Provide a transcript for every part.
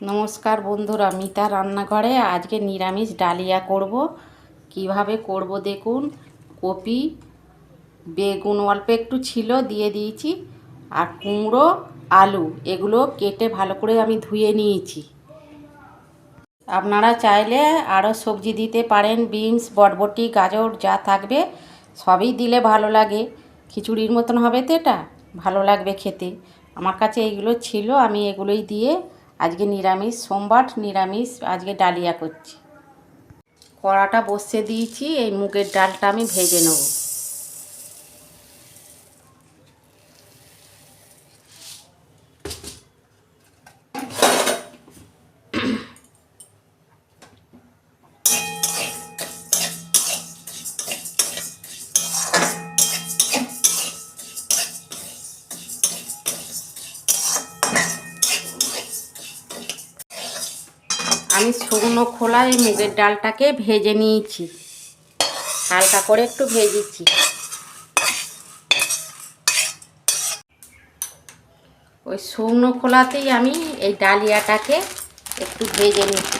নমস্কার বন্ধুরা, মিতা রান্নাঘরে আজকে নিরামিষ ডালিয়া করব। কীভাবে করব দেখুন, কপি, বেগুন অল্প একটু ছিল, দিয়ে দিয়েছি, আর কুমড়ো, আলু, এগুলো কেটে ভালো করে আমি ধুয়ে নিয়েছি। আপনারা চাইলে আরও সবজি দিতে পারেন, বিনস, বটবটি, গাজর, যা থাকবে, সবই দিলে ভালো লাগে। খিচুড়ির মতন হবে তো এটা? ভালো লাগবে খেতে। আমার কাছে এইগুলো ছিল, আমি এগুলোই দিয়ে আজকে নিরামিষ, সোমবার নিরামিষ, আজকে ডালিয়া করছি। কড়াটা বসিয়ে দিয়েছি, এই মুগের ডালটা আমি ভেজে নেব। আমি শুকনো খোলায় মুগের ডালটাকে ভেজে নিয়েছি। হালকা করে একটু ভেজেছি। ওই শুকনো খোলাতেই আমি এই ডালিয়াটাকে একটু ভেজে নিচ্ছি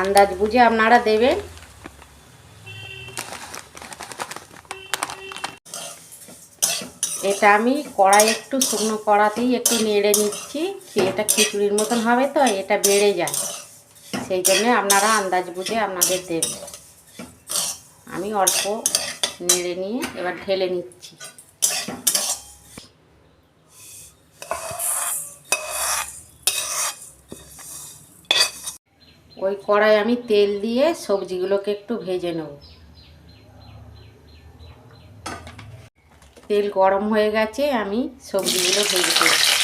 আন্দাজ বুঝে আপনারা দেবেন। এটা আমি কড়াই একটু শুকনো কড়াতেই একটু নেড়ে নিচ্ছি, এটা খিচুড়ির মতন হবে তো, এটা বেড়ে যায়। সেই জন্যে আপনারা আন্দাজ বুঝে আপনাদের দেবেন। আমি অল্প নেড়ে নিয়ে এবার ঢেলে নিচ্ছি। ওই কড়াই আমি তেল দিয়ে সবজিগুলোকে একটু ভেজে নেব। তেল গরম হয়ে গেছে আমি সবজিগুলো ভেজে ফেলছি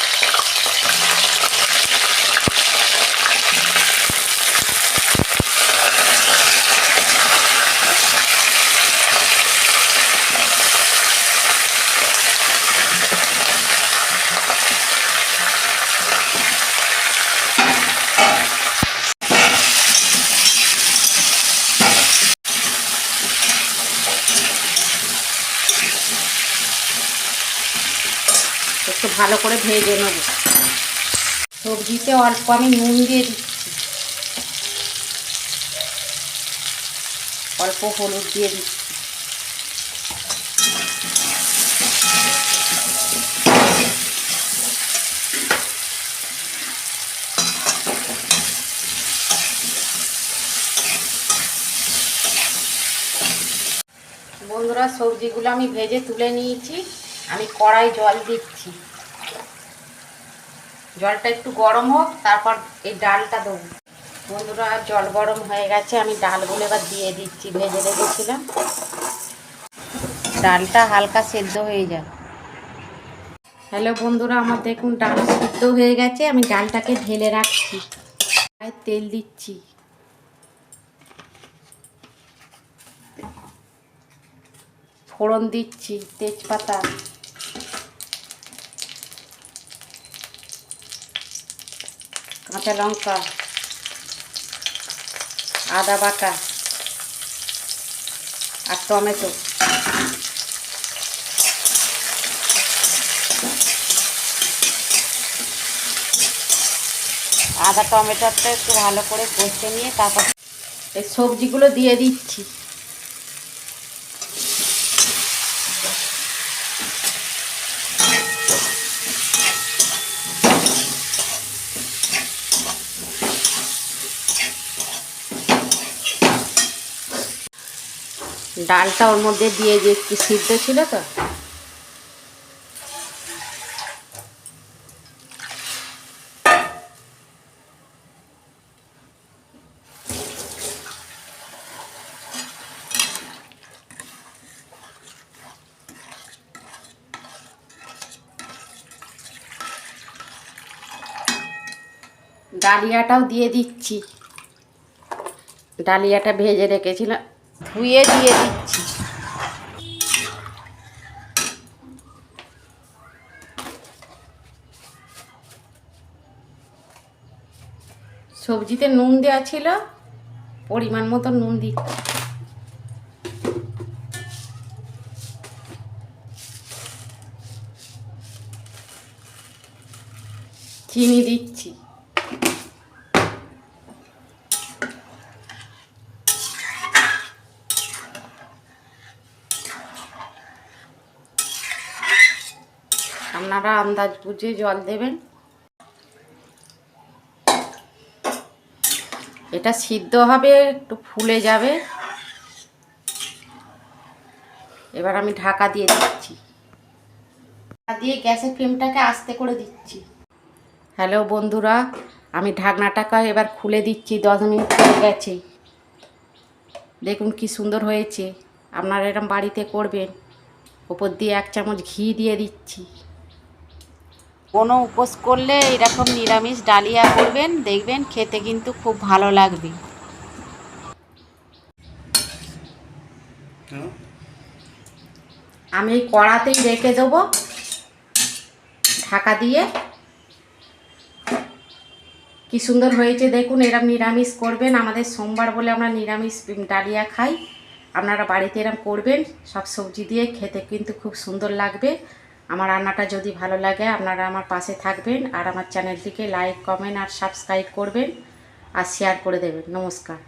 একটু ভালো করে ভেজে নেব। সবজিতে অল্প আমি নুন দিয়ে দিচ্ছি। অল্প হলুদ দিয়ে দিচ্ছি। বন্ধুরা, সবজিগুলো আমি ভেজে তুলে নিয়েছি। আমি কড়াই জল দিচ্ছি। জলটা একটু গরম হোক, তারপর এই ডালটা দেবো। বন্ধুরা, জল গরম হয়ে গেছে, আমি ডালগুলো এবার দিয়ে দিচ্ছি, ভেজে রেখেছিলাম। ডালটা হালকা সেদ্ধ হয়ে যায় হ্যালো বন্ধুরা, আমার দেখুন ডাল সেদ্ধ হয়ে গেছে, আমি ডালটাকে ঢেলে রাখছি। তেল দিচ্ছি। ফোড়ন দিচ্ছি, তেজপাতা। কাঁচা লঙ্কা, আদা বাটা আর টমেটো। আদা, টমেটোটা একটু ভালো করে কষে নিয়ে তারপর এই সবজিগুলো দিয়ে দিচ্ছি। ডালটা ওর মধ্যে দিয়ে যে একটু সিদ্ধ ছিল তো। ডালিয়াটাও দিয়ে দিচ্ছি। ডালিয়াটা ভেজে রেখেছিলাম। ধুয়ে দিয়ে দিচ্ছি। সবজিতে নুন দেওয়া ছিল পরিমাণ মতো নুন দিচ্ছি। চিনি দিচ্ছি। আপনারা আন্দাজ বুঝে জল দেবেন। এটা সিদ্ধ হবে, একটু ফুলে যাবে। এবার আমি ঢাকা দিয়ে দিচ্ছি। দিয়ে গ্যাসের ফ্লেমটাকে আস্তে করে দিচ্ছি। হ্যালো বন্ধুরা, আমি ঢাকনাটাকে এবার খুলে দিচ্ছি, দশ মিনিট হয়ে গেছে। দেখুন কি সুন্দর হয়েছে। আপনারা এরম বাড়িতে করবেন। ওপর দিয়ে এক চামচ ঘি দিয়ে দিচ্ছি। কোনো উপোস করলে এরকম নিরামিষ ডালিয়া করবেন দেখবেন খেতে কিন্তু খুব ভালো লাগবে। আমি কড়াতেই রেখে দেবো ঢাকা দিয়ে। কি সুন্দর হয়েছে দেখুন এরম নিরামিষ করবেন। আমাদের সোমবার বলে আমরা নিরামিষ ডালিয়া খাই। আপনারা বাড়িতে এরম করবেন সব সবজি দিয়ে খেতে কিন্তু খুব সুন্দর লাগবে। আমার রান্নাটা যদি ভালো লাগে, আপনারা আমার পাশে থাকবেন আর আমার চ্যানেলটিকে লাইক কমেন্ট আর সাবস্ক্রাইব করবেন আর শেয়ার করে দেবেন। নমস্কার।